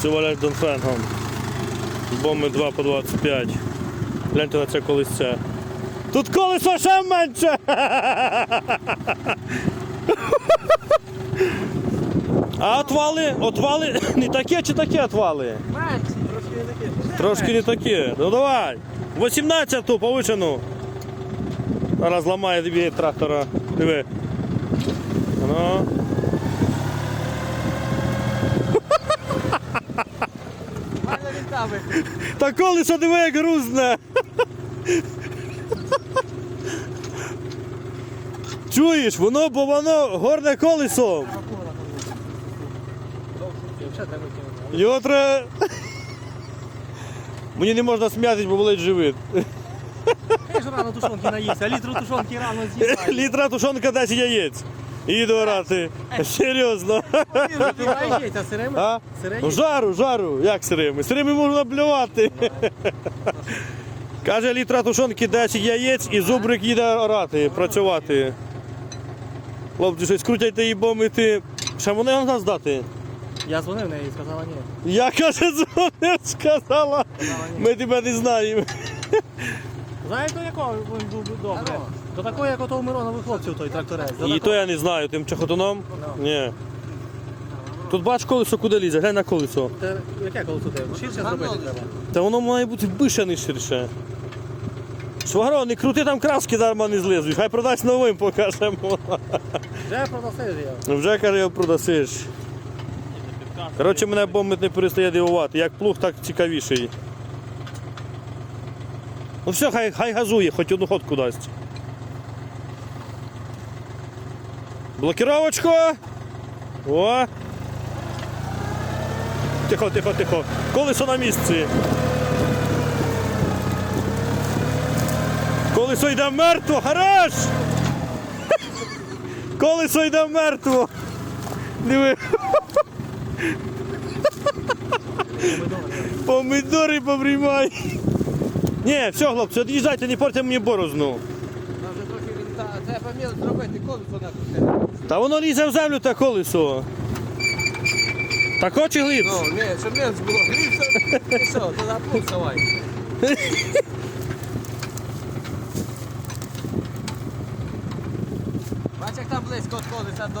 Хлопці валять Донфенгом. Бомби 2 по 25. Гляньте на це колесце. Тут колесо ще менше! А отвали, отвали не таке чи таке отвали? Менше, трошки не таке. Трошки не таке. Ну давай. 18-ту повишену. Зараз ламає тобі трактора. Диви. Ну. Мене він там виходить. Та колесо диви як грузне. Чуєш, воно, бо воно горне колесо. Його треба. Мені не можна смятись, бо болить живіт. Я ж рано тушонки наївся, а літру тушонки рано з'їдаю. Літра тушонка 10 яєць. Їду орати. Серйозно. А? Ну, жару, жару. Як сирими? Сирими можна блювати. Каже, літра тушонки 10 яєць і зубрик їде орати, працювати. Хлопці, щось крутять її бомити. Ще вони вам нас здати? Я дзвонив неї і сказала ні. Я каже, дзвонив, сказала. Ми тебе не знаємо. Знаєш, до якого він був добре? До такого, як ото у Миронових хлопців той тракторець. До І то я не знаю, тим чехотуном? Ну. Ні. Тут бач колесо куди лізе, глянь на колесо. Те, Яке колесо тебе? Ширше зробити треба. Та воно має бути бише не ширше. Швагро, не крути там краски дарма не злизують, хай продасть новим покажемо. Вже продасиш я. Вже каже, його продасиш. Коротше, мене бомбит не перестає дивувати. Як плуг, так цікавіший. Ну все, хай, хай газує, хоч одну ходку дасть. Блокіровочку. О. Тихо, тихо, тихо. Колесо на місці. Колесо йде мертво, хорош! Колесо йде мертво. Диви. Помидори поприймай. Ні, все, хлопці, від'їжджайте, не портите мені борозну. Нам вже трохи він та- треба мені зробити колесо накрутити. Та воно лізе в землю та колесо. Так хоче глиб. Ну, ні, щоб не було грівся. І що, то запуск давай. Бач, як там близько від колеса до